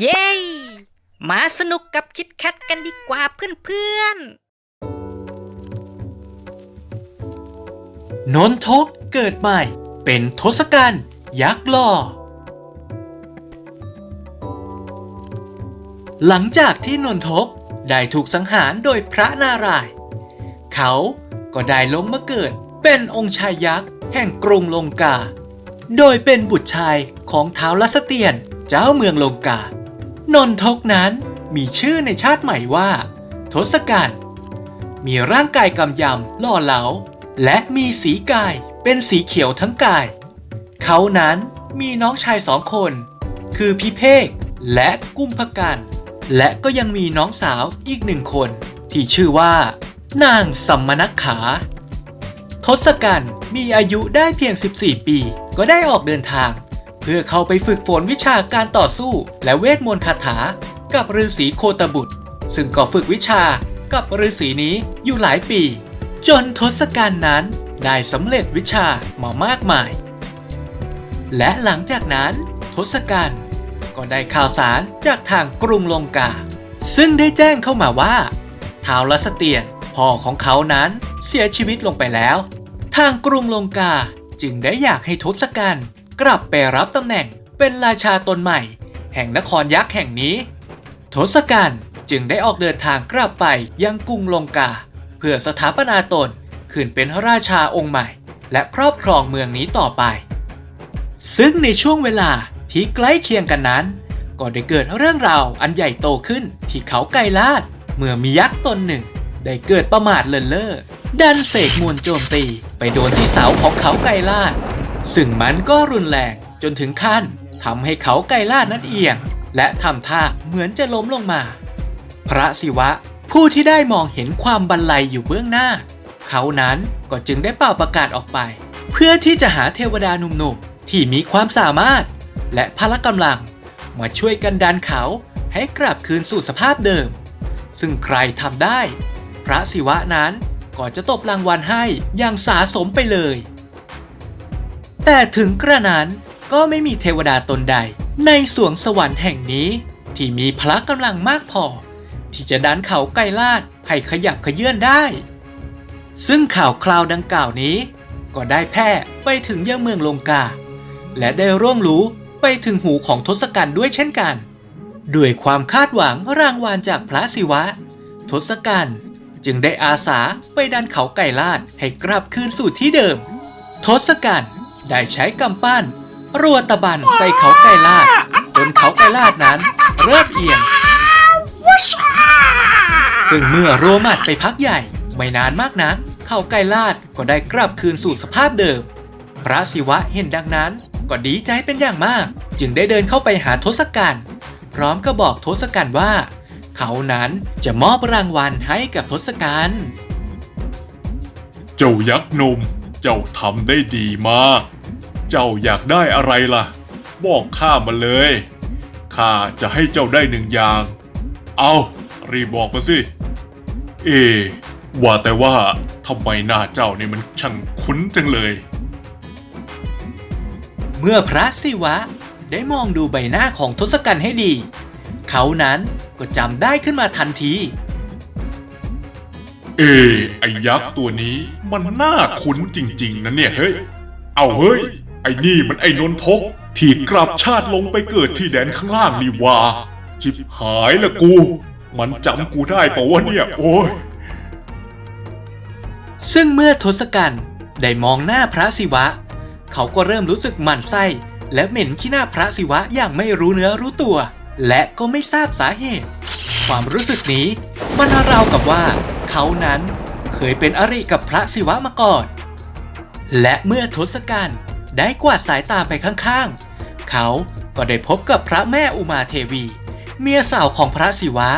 เย้ มาสนุกกับคิดแคทกันดีกว่าเพื่อนนนทกเกิดใหม่ เป็นทศกัณฐ์ยักษ์หล่อ หลังจากที่นนทกได้ถูกสังหารโดยพระนารายณ์เขาก็ได้ลงมาเกิดเป็นองค์ชายยักษ์แห่งกรุงลงกา โดยเป็นบุตรชายของท้าวลัสเตียนเจ้าเมืองลงกา นนทกนั้นมีชื่อในชาติใหม่ว่า ทศกัณฐ์มีร่างกายกำยำหล่อเหลา และมีสีกายเป็นสีเขียวทั้งกาย เขานั้นมีน้องชายสองคน คือพิเภกและกุมภกันและก็ยังมีน้องสาวอีกหนึ่งคน ที่ชื่อว่า นางสัมมนักขา ทศกัณฐ์มีอายุได้เพียง 14 ปี ก็ได้ออกเดินทาง เพื่อเข้าไปฝึกฝนวิชาการต่อสู้ และเวทมนต์คาถา กับฤาษีโคตบุตร ซึ่งก็ฝึกวิชากับฤาษีนี้อยู่หลายปี จนทศกัณฐ์นั้นได้สำเร็จวิชามามากมาย และหลังจากนั้นทศกัณฐ์ก็ได้ข่าวสารจากทางกรุงลงกา ซึ่งได้แจ้งเข้ามาว่าท้าวรัสเตียนพ่อของเขานั้นเสียชีวิตลงไปแล้ว ทางกรุงลงกาจึงได้อยากให้ทศกัณฐ์ กลับไปรับตำแหน่งเป็นราชาตนใหม่ แห่งนครยักษ์แห่งนี้ ทศกัณฐ์จึงได้ออกเดินทางกลับไปยังกรุงลงกา เพื่อสถาปนาตนขึ้นเป็นราชาองค์ใหม่ และครอบครองเมืองนี้ต่อไป ซึ่งในช่วงเวลาที่ใกล้เคียงกันนั้น ก็ได้เกิดเรื่องราวอันใหญ่โตขึ้นที่เขาไกลลาด เมื่อมียักษ์ตนหนึ่ง ได้เกิดประมาทเลินเล่อดันเสกมวลโจมตีไปโดนที่เสาของเขาไกลลาด ซึ่งมันก็รุนแรงจนถึงขั้นทำให้เขาไกลลาดนั้นเอียง และทำท่าเหมือนจะล้มลงมา พระศิวะผู้ที่ได้มองเห็นความบันไลอยู่เบื้องหน้า เขานั้นก็จึงได้เป่าประกาศออกไป เพื่อที่จะหาเทวดาหนุ่มๆ ที่มีความสามารถ และพละกำลัง มาช่วยกันดันเขาให้กลับคืนสู่สภาพเดิม ซึ่งใครทำได้ พระศิวะนั้นก็จะตบรางวัลให้อย่างสาสมไปเลย แต่ถึงกระนั้นก็ไม่มีเทวดาตนใด ในสวงสวรรค์แห่งนี้ ที่มีพละกำลังมากพอ ที่จะดันเขาไกลลาดให้ขยับขยื่นได้ ซึ่งข่าวคราวดังกล่าวนี้ ก็ได้แพร่ไปถึงยังเมืองลงกา และได้ร่วงรู้ไปถึงหูของทศกัณฐ์ด้วยเช่นกัน ด้วยความคาดหวังรางวัลจากพระศิวะ ทศกัณฐ์จึงได้อาสาไปดันเขาไก่ลาดให้กลับคืนสู่ที่เดิม ทศกัณฐ์ ได้ใช้กำปั้น รัวตะบันใส่เขาไก่ลาดจนเขาไก่ลาดนั้น เริ่มเอียง ซึ่งเมื่อรัวมัดไปพักใหญ่ ไม่นานมากนัก เขาไก่ลาดก็ได้กลับคืนสู่สภาพเดิม พระศิวะเห็นดังนั้น ก็ดีใจเป็นอย่างมาก จึงได้เดินเข้าไปหาทศกัณฐ์พร้อมก็บอกทศกัณฐ์ว่า เขานั้นจะมอบรางวัลให้กับทศกัณฐ์เจ้ายักษ์นม เจ้าทำได้ดีมาก เจ้าอยากได้อะไรล่ะ บอกข้ามาเลย ข้าจะให้เจ้าได้หนึ่งอย่าง เอารีบบอกมาสิ เอ ว่าแต่ว่าทำไมหน้าเจ้านี่มันช่างคุ้นจังเลย เมื่อพระศิวะได้มองดูใบหน้าของทศกัณฐ์ให้ดี เขานั้นก็จำได้ขึ้นมาทันที เอ ไอยักษ์ตัวนี้มันน่าคุ้นจริง ๆ นะเนี่ยเฮ้ย เอาเฮ้ย ไอนี่มันไอนนทก ที่กลับชาติลงไปเกิดที่แดนข้างล่างนี่วาชิบหายละกู มันจำกูได้ปล่าวะเนี่ย โอ้ย ซึ่งเมื่อทศกัณฐ์ได้มองหน้าพระศิวะ เขาก็เริ่มรู้สึกหมั่นไส้ และเหม็นขี้หน้าพระศิวะอย่างไม่รู้เนื้อรู้ตัว และก็ไม่ทราบสาเหตุ ความรู้สึกนี้มันราวกับว่า เขานั้นเคยเป็นอริกับพระศิวะมาก่อน และเมื่อทศกัณฐ์ได้กวาดสายตาไปข้างๆ เขาก็ได้พบกับพระแม่อุมาเทวี เมียสาวของพระศิวะ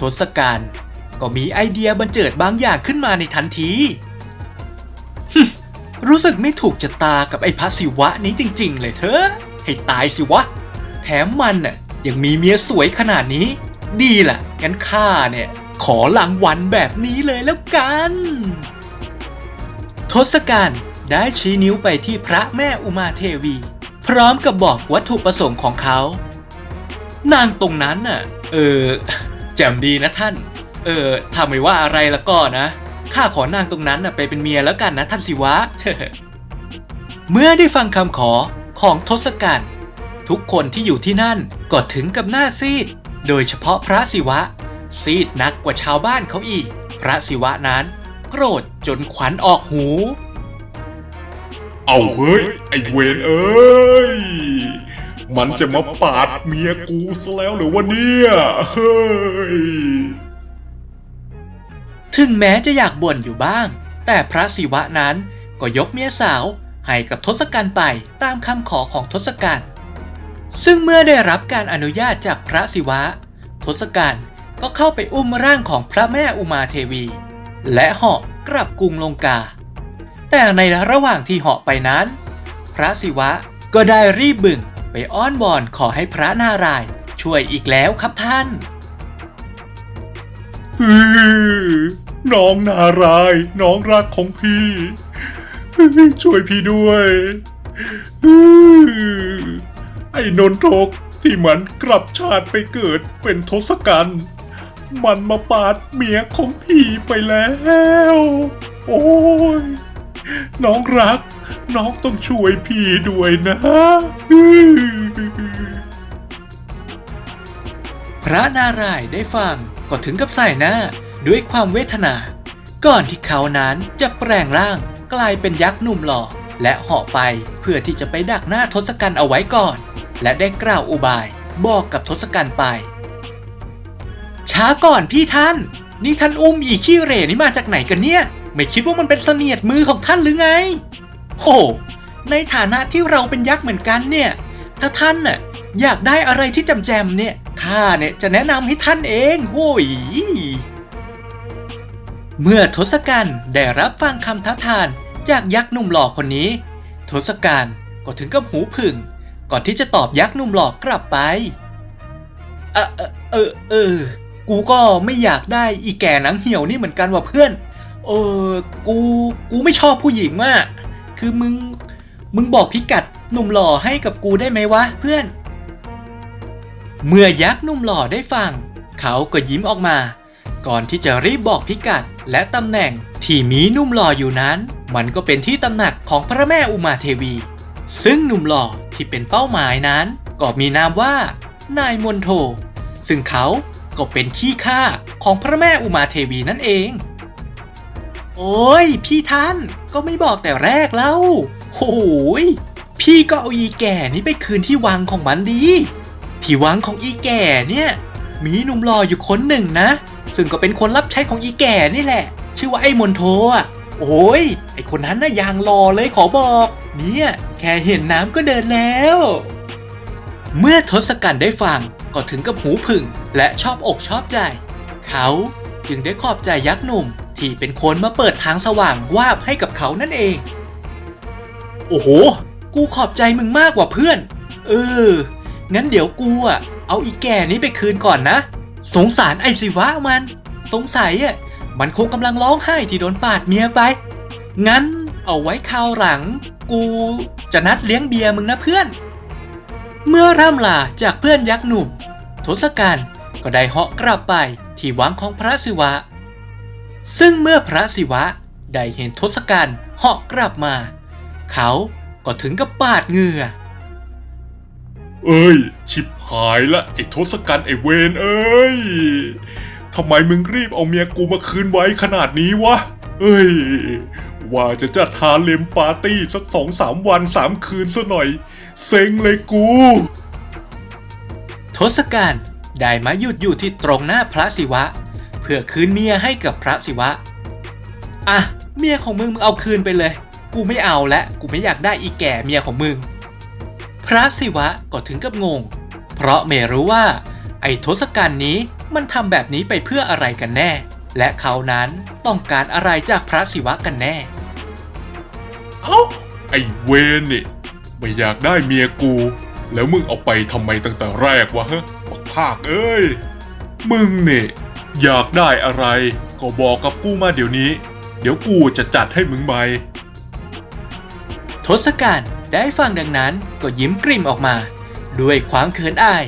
ทศกัณฐ์ก็มีไอเดียบันเจิดบางอย่างขึ้นมาในทันที รู้สึกไม่ถูกจะตากับไอ้พระศิวะนี้จริง ๆ เลยเธอ ให้ตายสิวะ แถมมันน่ะยังมีเมียสวยขนาดนี้ ดีล่ะ งั้นข้าเนี่ย ขอรางวัลแบบนี้เลยแล้วกัน ทศกัณฐ์ได้ชี้นิ้วไปที่พระแม่อุมาเทวี พร้อมกับบอกวัตถุประสงค์ของเขา นางตรงนั้นน่ะ เออแจ่มดีนะท่าน เออถ้าไม่ว่าอะไรแล้วก็นะข้าขอนางตรงนั้นน่ะไปเป็นเมียแล้วกันนะท่านสิวะ เมื่อได้ฟังคำขอของทศกัณฐ์ทุกคนที่อยู่ที่นั่นก็ถึงกับหน้าซีด โดยเฉพาะพระศิวะ ซีดนักกว่าชาวบ้านเขาอีก พระศิวะนั้นโกรธจนขวัญออกหู เอาเฮ้ย ไอ้เวนเอ้ย มันจะมาปาดเมียกูซะแล้วเหรือวะเนี่ยเฮ้ย ถึงแม้จะอยากบ่นอยู่บ้าง แต่พระศิวะนั้นก็ยกเมียสาวให้กับทศกัณฐ์ไปตามคำขอของทศกัณฐ์ ซึ่งเมื่อได้รับการอนุญาตจากพระศิวะ ทศกัณฐ์ก็เข้าไปอุ้มร่างของพระแม่อุมาเทวี และเหาะกลับกรุงลงกา แต่ในระหว่างที่เหาะไปนั้น พระศิวะก็ได้รีบบึ่งไปอ้อนวอนขอให้พระนารายณ์ช่วยอีกแล้วครับท่านฮือน้องนารายณ์น้องรักของพี่ ช่วยพี่ด้วยฮือ ไอ้นนทกที่มันกลับชาติไปเกิดเป็นทศกัณฐ์มันมาปาดเมียของพี่ไปแล้ว โอ้ย น้องรัก น้องต้องช่วยพี่ด้วยนะ พระนารายณ์ได้ฟังก็ถึงกับใส่หน้าด้วยความเวทนา ก่อนที่เขานั้นจะแปลงร่างกลายเป็นยักษ์หนุ่มหล่อ และเหาะไปเพื่อที่จะไปดักหน้าทศกัณฐ์เอาไว้ก่อน และได้กล่าวอุบายบอกกับทศกัณฐ์ไป ช้าก่อนพี่ท่าน นี่ท่านอุ้มอีขี้เหร่นี่มาจากไหนกันเนี่ย ไม่คิดว่ามันเป็นเสนียดมือของท่านหรือไงโหในฐานะที่เราเป็นยักษ์เหมือนกันเนี่ย ถ้าท่านน่ะอยากได้อะไรที่จำแจมเนี่ยข้าเนี่ยจะแนะนำให้ท่านเองโว้ยเมื่อทศกัณฐ์ได้รับฟังคำท้าทาน จากยักษ์หนุ่มหล่อคนนี้ ทศกัณฐ์ก็ถึงกับหูผึ่ง ก่อนที่จะตอบยักษ์หนุ่มหล่อกลับไปเออเออเออเออ กูก็ไม่อยากได้อีแก่หนังเหี่ยวนี่เหมือนกันว่ะเพื่อน เออ กู กูไม่ชอบผู้หญิงมาก คือมึง มึงบอกพิกัดหนุ่มหล่อให้กับกูได้ไหมวะเพื่อน เมื่อยักษ์หนุ่มหล่อได้ฟัง เขาก็ยิ้มออกมา ก่อนที่จะรีบบอกพิกัดและตำแหน่งที่มีหนุ่มหล่ออยู่นั้น มันก็เป็นที่ตำหนักของพระแม่อุมาเทวี ซึ่งหนุ่มหล่อที่เป็นเป้าหมายนั้น ก็มีนามว่า นายมนโท ซึ่งเขาก็เป็นขี้ข้าของพระแม่อุมาเทวีนั่นเอง โอ้ย พี่ท่านก็ไม่บอกแต่แรกแล้วโอ้ยพี่ก็เอาอีแก่นี้ไปคืนที่วังของมันดี ที่วังของอีแก่เนี่ย มีหนุ่มหล่ออยู่คนหนึ่งนะ ซึ่งก็เป็นคนรับใช้ของอีแก่นี่แหละ ชื่อว่าไอ้มนโทอะ โอ้ย ไอคนนั้นน่ะยางหล่อเลยขอบอก เนี่ย แค่เห็นน้ำก็เดินแล้ว เมื่อทศกัณฐ์ได้ฟังก็ถึงกับหูผึ่งและชอบอกชอบใจ เขาจึงได้ขอบใจยักษ์หนุ่มที่เป็นคนมาเปิดทางสว่างวาบให้กับเขานั่นเอง โอ้โห กูขอบใจมึงมากกว่าเพื่อน เออ งั้นเดี๋ยวกูอะ เอาอีแก่นี้ไปคืนก่อนนะ สงสารไอศิวะมัน สงสัยอะ มันคงกำลังร้องไห้ที่โดนปาดเมียไป งั้นเอาไว้คราวหลัง กูจะนัดเลี้ยงเบียร์มึงนะเพื่อน เมื่อร่ำลาจากเพื่อนยักษ์หนุ่ม ทศกัณฐ์ก็ได้เหาะกลับไปที่วังของพระศิวะ ซึ่งเมื่อพระศิวะได้เห็นทศกัณฐ์เหาะกลับมา เขาก็ถึงกับปาดเหงื่อ เอ้ย ชิบหายละไอ้ทศกัณฐ์ไอ้เวนเอ้ย ทำไมมึงรีบเอาเมียกูมาคืนไว้ขนาดนี้วะ เอ้ย ว่าจะจัดฮาเลมปาร์ตี้สักสองสามวันสามคืนซะหน่อย เซ็งเลยกู ทศกัณฐ์ได้มาหยุดอยู่ที่ตรงหน้าพระศิวะ เพื่อคืนเมียให้กับพระศิวะ อะ เมียของมึงมึงเอาคืนไปเลย กูไม่เอาและกูไม่อยากได้อีแก่เมียของมึง พระศิวะก็ถึงกับงง เพราะไม่รู้ว่า ไอ้ทศกัณฐ์นี้ มันทำแบบนี้ไปเพื่ออะไรกันแน่ และเขานั้นต้องการอะไรจากพระศิวะกันแน่ เอ้าไอ้เวนนี่ไม่อยากได้เมียกู แล้วมึงเอาไปทำไมตั้งแต่แรกวะฮะบักภาคเอ้ย มึงเนี่ยอยากได้อะไร ก็บอกกับกูมาเดี๋ยวนี้ เดี๋ยวกูจะจัดให้มึงใหม่ทศกัณฐ์ได้ฟังดังนั้นก็ยิ้มกริ่มออกมา ด้วยความเขินอาย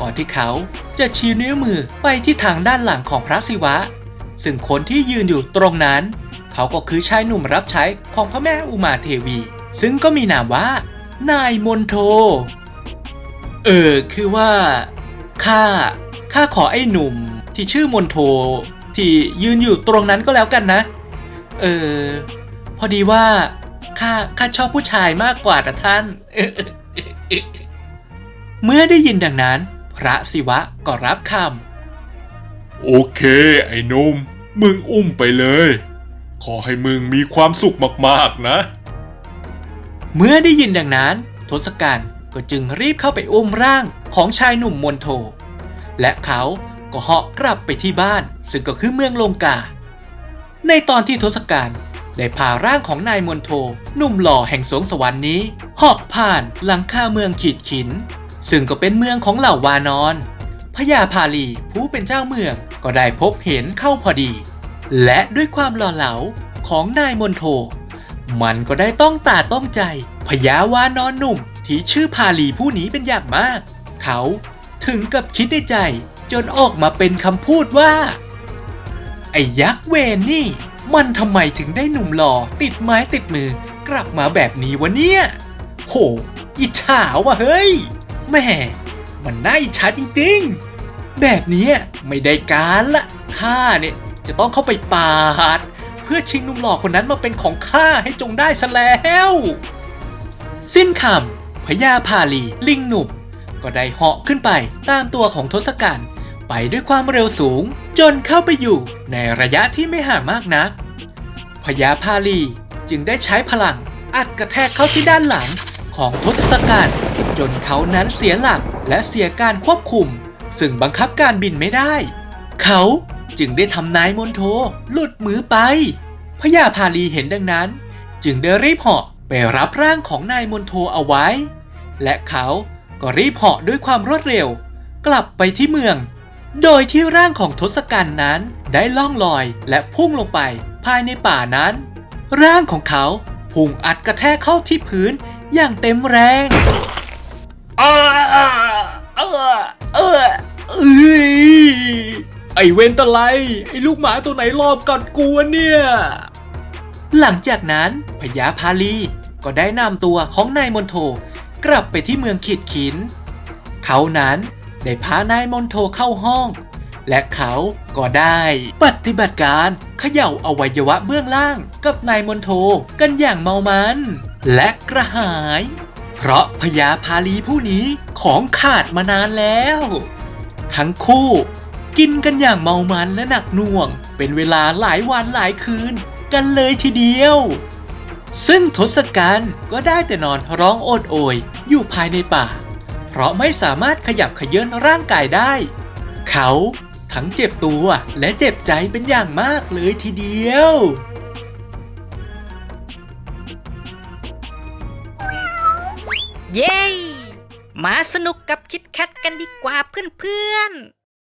ก่อนที่เขา จะชี้นิ้วมือไปที่ทางด้านหลังของพระศิวะ ซึ่งคนที่ยืนอยู่ตรงนั้น เขาก็คือชายหนุ่มรับใช้ของพระแม่อุมาเทวี ซึ่งก็มีนามว่า นายมนโท เออคือว่าข้าข้าขอไอ้หนุ่มที่ชื่อมนโท ที่ยืนอยู่ตรงนั้นก็แล้วกันนะ เออ พอดีว่าข้าข้าชอบผู้ชายมากกว่าแต่ท่าน เมื่อได้ยินดังนั้น พระศิวะก็รับคโอเค ไอ้หนุ่ม มึงอุ้มไปเลย ขอให้มึงมีความสุขมากๆนะำเมื่อได้ยินดังนั้น ทศกัณฐ์ก็จึงรีบเข้าไปอุ้มร่างของชายหนุ่มมนโท และเขาก็เหาะกลับไปที่บ้าน ซึ่งก็คือเมืองลงกา ในตอนที่ทศกัณฐ์ได้พาร่างของนายมนโท หนุ่มหล่อแห่งสวงสวรรค์นี้เหาะผ่านหลังคาเมืองขีดขิน ซึ่งก็เป็นเมืองของเหล่าวานอนพญาพาลีผู้เป็นเจ้าเมืองก็ได้พบเห็นเข้าพอดี และด้วยความหล่อเหลาของนายมนโท มันก็ได้ต้องตาต้องใจพญาวานอนหนุ่มที่ชื่อพาลีผู้นี้เป็นอย่างมาก เขาถึงกับคิดในใจจนออกมาเป็นคำพูดว่า ไอ้ยักษ์เวนนี่ มันทำไมถึงได้หนุ่มหล่อติดไม้ติดมือกลับมาแบบนี้วะเนี่ย โห อิจฉาวะเฮ้ย แม่มันน่าอิจฉาจริงๆ แบบนี้ไม่ได้การละข้าเนี่ยจะต้องเข้าไปปาด เพื่อชิงนุ่มหล่อคนนั้นมาเป็นของข้าให้จงได้ซะแล้ว สิ้นคำพญาพาลีลิงหนุ่ม ก็ได้เหาะขึ้นไปตามตัวของทศกัณฐ์ไปด้วยความเร็วสูง จนเข้าไปอยู่ในระยะที่ไม่ห่างมากนักพญาพาลีจึงได้ใช้พลังอัดกระแทกเข้าที่ด้านหลัง ของทศกัณฐ์จนเขานั้นเสียหลักและเสียการควบคุม ซึ่งบังคับการบินไม่ได้ เขาจึงได้ทำนายมนโทหลุดมือไปพญาพาลีเห็นดังนั้น จึงได้รีบเหาะไปรับร่างของนายมนโทเอาไว้ และเขาก็รีบเหาะด้วยความรวดเร็ว กลับไปที่เมือง โดยที่ร่างของทศกัณฐ์นั้นได้ล่องลอยและพุ่งลงไปภายในป่านั้น ร่างของเขาพุ่งอัดกระแทกเข้าที่พื้น อย่างเต็มแรงเออเออเออเอ้ยไอเวนตะไลไอลูกหมาตัวไหนรอบกัดกูวะเนี่ย หลังจากนั้นพญาพาลีก็ได้นำตัวของนายมนโทกลับไปที่เมืองขีดขิน เขานั้นได้พานายมนโทเข้าห้อง และเขาก็ได้ปฏิบัติการเขย่าอวัยวะเบื้องล่างกับนายมนโทกันอย่างเมามัน และกระหาย เพราะพญาพาลีผู้นี้ของขาดมานานแล้ว ทั้งคู่กินกันอย่างเมามันและหนักหน่วง เป็นเวลาหลายวันหลายคืนกันเลยทีเดียว ซึ่งทศกัณฐ์ก็ได้แต่นอนร้องโอดโอย อยู่ภายในป่า เพราะไม่สามารถขยับเขยื้อนร่างกายได้ เขาทั้งเจ็บตัวและเจ็บใจเป็นอย่างมากเลยทีเดียว เย้ มาสนุกกับคิดแคทกันดีกว่าเพื่อนๆ